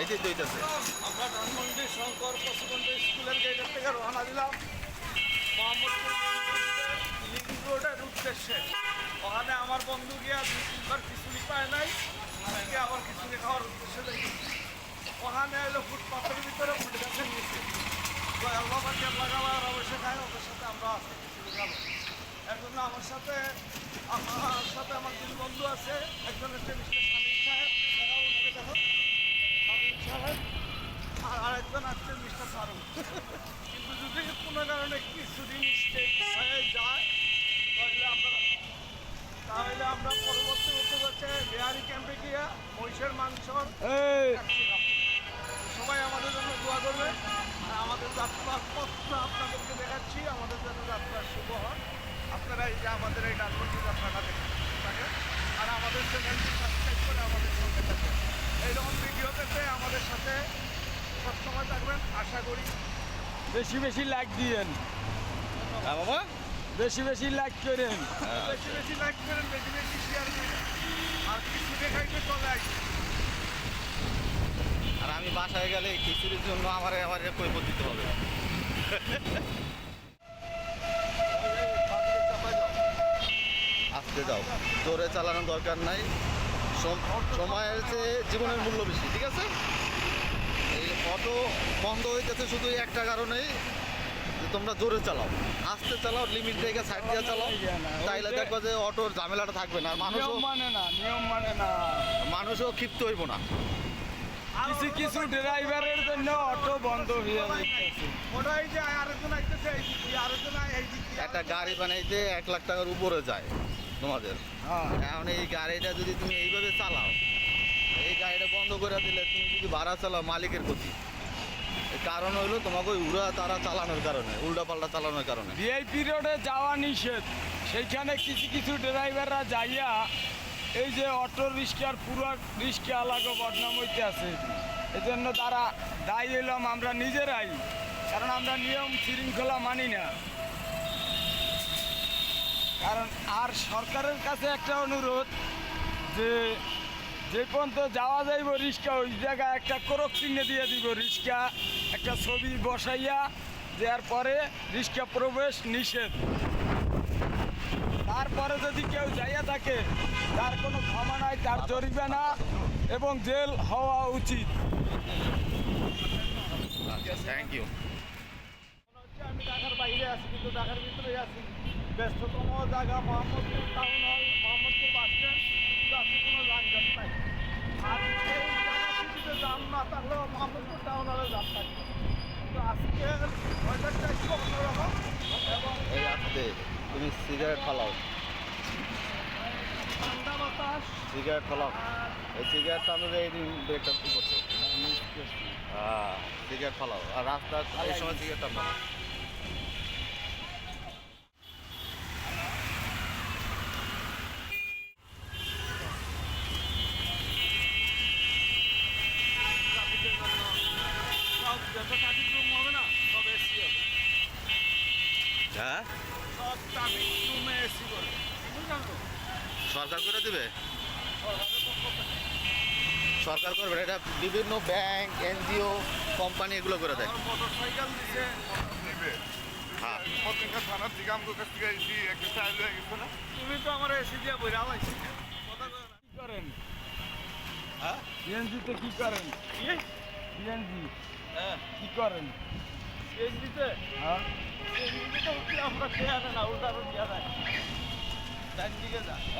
এই যে কইতাছে আমরা ধানমন্ডি শঙ্কর পশুমন্ডি স্কুলের গেটের থেকে রওনা দিলাম। মোহাম্মদপুর লিঙ্ক রোডের উদ্দেশ্যে। ওখানে আমার বন্ধু গিয়া দুই তিনবার খিচুড়ি পায় নাই। আজকে আবার খিচুড়ি খাওয়ার উদ্দেশ্যে দেখি। ওখানে এলো ফুটপাথের ভিতরে ফুট গাছে নিয়েছে তো আল্লাহ পাকে লাগাবার অবশ্যই খায়, ওদের সাথে আমরা আজকে খিচুড়ি খাব। জন্য আমার সাথে আমার সাথে আমার দুই বন্ধু আছে। একজন হচ্ছে মিস্টার সামিন সাহেব দেখো। আর আরেকজন আছে মিস্টার ফারুক। কিন্তু যদি কোনো কারণে কিছুটি মিস্টেক হয়ে যায় তাহলে আমরা তাহলে আমরা পরবর্তী উদ্যোগ হচ্ছে বিহারি ক্যাম্পে গিয়ে মহিষের কাচ্চি সবাই আমাদের জন্য দোয়া করবে আর আমাদের যাত্রার পথটা আপনাদেরকে দেখাচ্ছি। আমাদের জন্য যাত্রার শুভ হয়। আপনারা এই যে আমাদের এই ডানবন্দি যাত্রাটা দেখেন থাকে আর আমাদের চ্যানেলটি সাবস্ক্রাইব করে আমাদের সঙ্গে থাকবেন এইরকম ভিডিও পেতে আমাদের সাথে সবসময় থাকবেন। আশা করি বেশি বেশি লাইক দিয়েন। হ্যাঁ বাবা। বেশি বেশি লাইক করেন। বেশি বেশি লাইক করেন বেশি বেশি শেয়ার করেন। আর কিছু দেখাইতে চলে আসবে আর আমি বাসায় গেলে খিচুড়ির জন্য আমার আবার কৈফত দিতে হবে। আস্তে যাও। জোরে চালানোর দরকার নাই। সময়ের চেয়ে জীবনের মূল্য বেশি ঠিক আছে? এই অটো বন্ধ হইতেছে শুধু একটা কারণেই যে তোমরা জোরে চালাও। আস্তে চালাও লিমিট দেখে সাইড দিয়ে চালাও। তাইলে দেখব যে অটোর ঝামেলাটা থাকবে না। আর মানুষও মানে না নিয়ম মানে না। মানুষও ক্ষিপ্ত হইব না। কিছু কিছু ড্রাইভারের জন্য অটো বন্ধ হয়ে। একটা গাড়ি বানাইতে এক লাখ টাকার উপরে যায়। তোমাদের। হ্যাঁ এখন এই গাড়িটা যদি তুমি এইভাবে চালাও এই গাড়িটা বন্ধ করে দিলে তুমি যদি ভাড়া চালাও মালিকের ক্ষতি। এর কারণ হইল তোমাকে ওই উড়া তারা চালানোর কারণে উল্টা পাল্টা চালানোর কারণে। ভিআইপি রোডে যাওয়া নিষেধ। সেইখানে কিছু কিছু ড্রাইভাররা যাইয়া এই যে অটো রিক্সার পুরো রিক্সা আলাগো বদনাম হইতে আছে এজন্য তারা দায়ী হইলাম আমরা নিজেরাই কারণ আমরা নিয়ম শৃঙ্খলা মানি না। কারণ আর সরকারের কাছে একটা অনুরোধ যে যে পর্যন্ত যাওয়া যাইব রিক্সা, ওই জায়গায় একটা করক চিহ্ন দিয়ে দিব রিক্সা, একটা ছবি বসাইয়া দেওয়ার পরে রিক্সা প্রবেশ নিষেধ। তারপরে যদি কেউ যাইয়া থাকে, তার কোনো ক্ষমা নাই, তার জরিমানা এবং জেল হওয়া উচিত। থ্যাংক ইউ মনে হচ্ছে আমি ঢাকার বাইরে আছি কিন্তু ঢাকার ভিতরে আছি ব্যস্ততম জায়গা Mohammadpur town hall. Mohammadpur bus stand. কিন্তু আজকে কোনো যানজট নাই। আর এই জায়গাটিতে না থাকলেও মোহাম্মদপুর টাউন হলে জাম থাকবে। কিন্তু আজকে ওয়েদারটা একটু অন্যরকম এবং এই আসতে তুমি সিগারেট ফালাও। ঠান্ডা বাতাস। সিগারেট ফালাও। এই সিগারেটটা আমি এই দিন ব্রেকটা কি করছ। হ্যাঁ সিগারেট ফালাও। আর রাস্তা এই সময় সিগারেটটা ফালাও ট্রাফিকের জন্য সব যত ট্রাফিক রুম হবে না সব এসি হবে হ্যাঁ সব ট্রাফিক রুমে এসি করবে বুঝলাম তো সরকার করে দিবে? সরকার করবে এটা বিভিন্ন ব্যাংক এনজিও কোম্পানি এগুলো করে দেয়। দিছে হ্যাঁ। থানার দিকে কাছ থেকে হয়ে তুমি তো আমার এসি দিয়ে বইরা করেন? হ্যাঁ? সিএনজিতে কি করেন? হ্যাঁ। কি করেন? হ্যাঁ।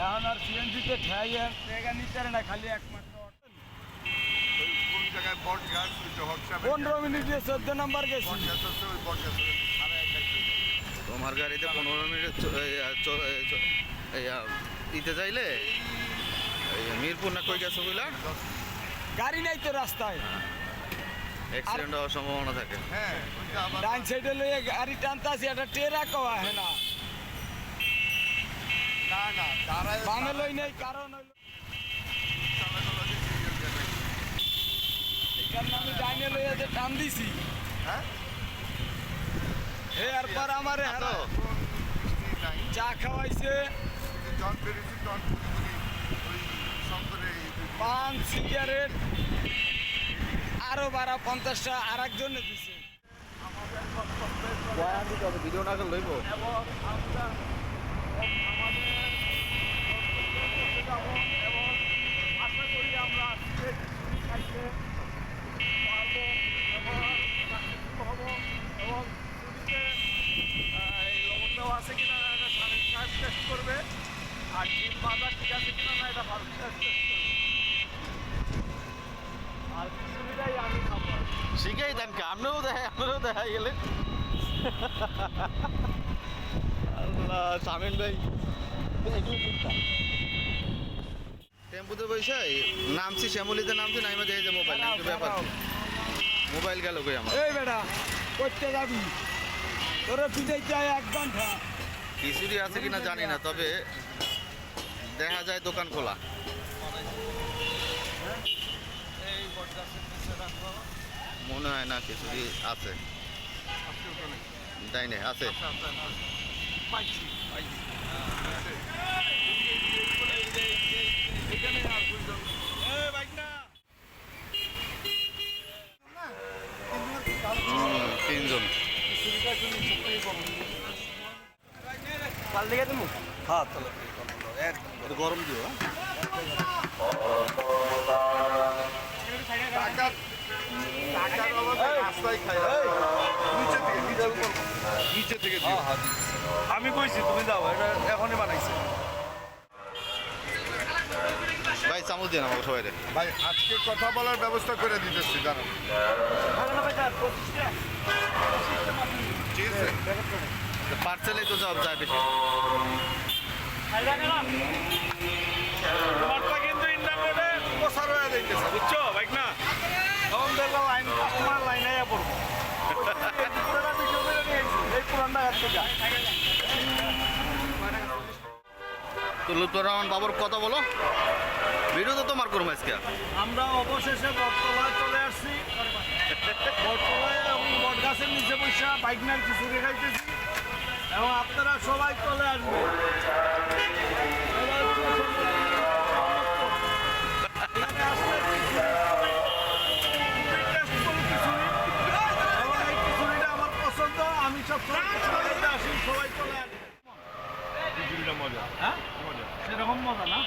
এখন আর সিএনজিতে খাইয়ে জায়গা নিতে না খালি একমাত্র পনেরো মিনিটে চোদ্দ নম্বর গেছি। তোমার গাড়িতে পনেরো মিনিট দিতে চাইলে মিরপুর না কই গেছো বুঝলা গাড়ি নাই তো রাস্তায়। অ্যাক্সিডেন্ট হওয়ার সম্ভাবনা থাকে। হ্যাঁ ডাইন সাইডে লইয়ে গাড়ি টানতাছি একটা টেরা কওয়া হে না। না না বামে লই নেই কারণ হইল কারণে আমি ডাইনে লইয়া যে টান দিছি। হ্যাঁ? হে এরপর আমার? কোন বৃষ্টি চা খাওয়াইছে। পান সিগারেট। আরও বাড়া পঞ্চাশটা আর একজন এবং আশা করি আমরা আজকে খিচুড়ি খাইতে পারব এবং সাকসেসফুল হব এবং খিচুড়িতে আহ, এই লবণ দেওয়া আছে কিনা না এটা স্বামী সাহেব টেস্ট করবে আর ডিম বাজার ঠিক আছে কিনা না এটা ভারত সাহেব টেস্ট করবে আর খিচুড়িটাই আমি খাব আর কি। শিখেই দেন কে আপনারও দেখায় আপনারও দেখাই গেলে শামিন ভাই। টেম্পুতে বসে নামছি শ্যামলিতে নামছি নাইমে দেখে যে মোবাইল ব্যাপার। মোবাইল গেল কই আমার? এই বেটা করতে যাবি? তোরা পিঠে চাই এক ঘণ্টা। খিচুড়ি আছে কিনা জানি না তবে দেখা যায় দোকান খোলা। মনে হয় না খিচুড়ি আছে। তাই না আছে। পাইছি। তিনজন। কাল থেকে তুমি হ্যাঁ। তাহলে গরম দিও হ্যাঁ? নিচে থেকে নিচে থেকে থেকে দিও। আমি কইছি তুমি যাও এটা এখনই বানাইছি। ভাই চামচ দিয়ে আমাকে সবাই ভাই আজকে কথা বলার ব্যবস্থা করে দিতেছি দাঁড়ান। ঠিক আছে। পার্সেলেই তো জব যায় বেশি। তোমারটা কিন্তু ইন্টারনেটে প্রচার হয়ে যাইতেছে বুঝছ বাইক না? তখন দেখলাম লাইন তোমার লাইনে পড়ব। তো লুৎফর রহমান বাবুর কথা বলো। ভিডিও তোমার করব আজকে আমরা অবশেষে বটতলায় চলে আসছি। বটতলায় এবং বটগাছের নিচে বসে বাইক নার খিচুড়ি খাইতেছি। এবং আপনারা সবাই চলে আসবেন। আসলে সেরকম মজা না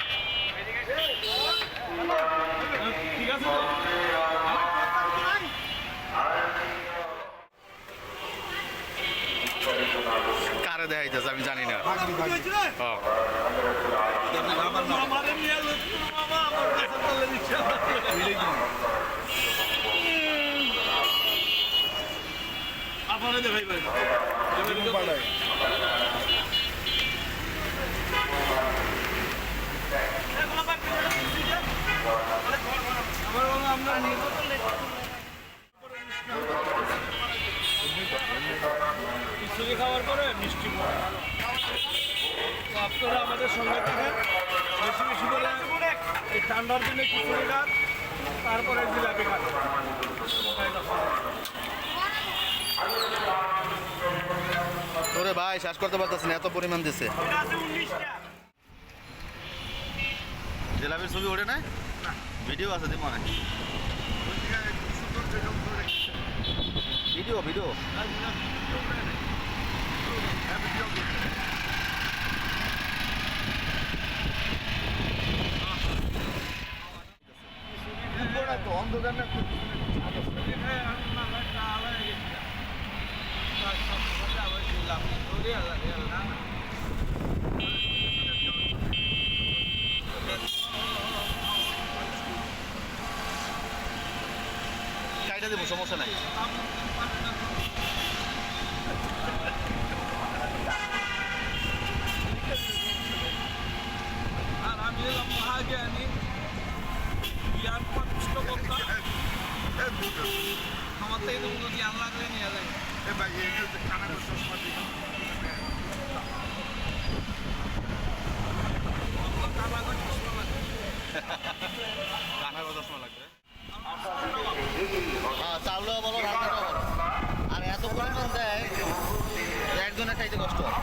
ঠিক আছে? কারে দেখাইতেছে আমি জানি না হ্যাঁ। আমারে নিয়ে লুৎফর মামা আমার কাছে চলে দিচ্ছে আপনারা দেখাই ভাই আমার বাবা আমরা নির্বাচন খিচুড়ি খাওয়ার পরে মিষ্টি তো আপনারা আমাদের সঙ্গে থাকেন বেশি বেশি করে এই ঠান্ডার দিনে খিচুড়ি খান তারপরে জিলাপি খান তোরে ভাই শেষ করতে পারতেছি না, এত পরিমাণ দিছে। জিলাপির ছবি ওঠে না ভিডিও আছে দিব মনে ভিডিও ভিডিও তো অন্ধকার না কাইটা দেবো সমস্যা নাই। আর আমি এলাম মহাজ্ঞানী। জ্ঞান প্রতিষ্ঠ করতাম আমার থেকে তো জ্ঞান লাগলে নিয়ে যায়। এ ভাই এই কানা চশমা দিয়ে কানা কত সময় লাগবে হ্যাঁ চাউলও বলো রান্নাটাও বলো আর এত পরিমাণ দেয় যে একজনে খাইতে কষ্ট হয়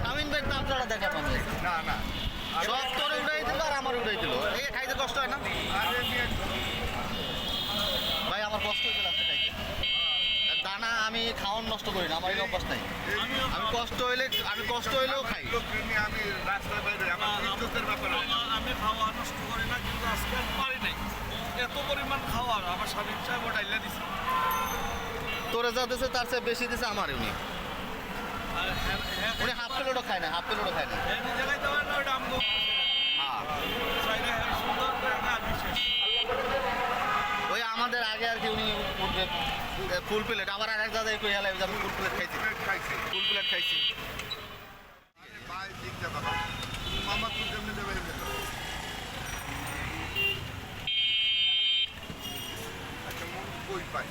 স্বামীন ভাই দাম ছাড়া দেখা পাবে না না সব তোরে উড়াই দিল আর আমার উড়াই দিল এই খাইতে কষ্ট হয় না আরে নিয়ে ভাই আমার কষ্ট হয়েছে লাস্টে খাইতে দানা আমি খাওয়ান নষ্ট করি না আমার এই অভ্যাস নাই। আমি কষ্ট হইলে আমি কষ্ট হইলেও খাই। আমি রাস্তায় বাইরে আমার বিদ্যুতের ব্যাপারে আমি খাওয়া নষ্ট করি না কিন্তু আজকে পারি নাই। এত পরিমাণ খাওয়ার আমার স্বামী সাহেব ডাইলা দিছে। তোরে যা দিছে তার চেয়ে বেশি দিছে আমার উনি। হ্যাঁ- হ্যাঁ- উনি হাফ প্লেটও খায় না হাফ প্লেটও খায় না। হ্যাঁ নিজে খাইতে পারে না ওইটা আমি হ্যাঁ চাইলে হ্যাঁ সুন্দর করে একটা আর বিশেষ ওই আমাদের আগে আর কি উনি উঠবে ফুল প্লেট। আবার আর এক দাদা একটু হেলাই আমি ফুল প্লেট খাইছি। ফুল প্লেট খাইছি। পায়ে দিক যা বাবা মামা তুই কেমনে যাবে এমনি আচ্ছা মন কই পাই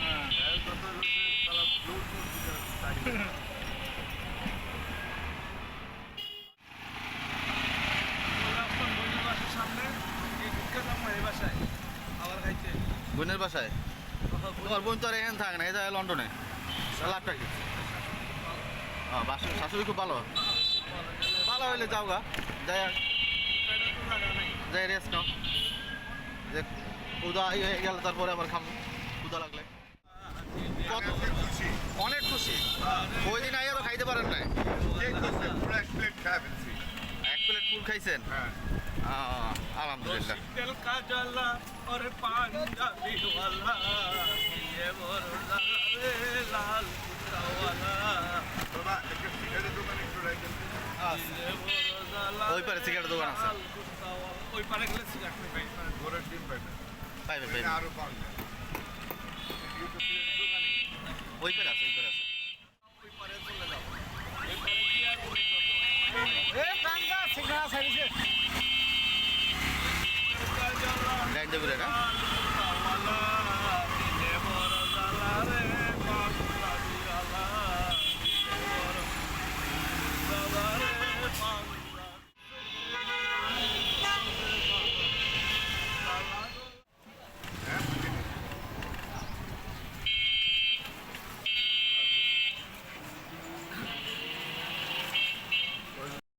হ্যাঁ যত রয়েছে তারা জোর করছে দাঁড়িয়ে আপনার বন্ধুর বাসার সামনে এই ঢুকে যাব এই বাসায় আবার খাইতে বোনের তোমার বোন তো আর এখানে থাকে না যায় লন্ডনে। লাভটা কি? হ্যাঁ শাশুড়ি খুব ভালো। ভালো হইলে যাও গা, যাই এটা রেস্ট নাও। যে হয়ে গেলে তারপরে আবার খাব। ক্ষুদা লাগলে। অনেক খুশি। ওই দিন আইয়া তো খাইতে পারেন নাই। গুড় খাইছেন আলহামদুলিল্লাহ। ওই পারে সিগারেটের দোকান আছে। ওই পারে গেলে সিগারেট ঘোরের ডিম পাইবে পাইবে পাইবে। আরও পাইবে ওই পারে আছে ওই পারে আছে। దగ్గరేనా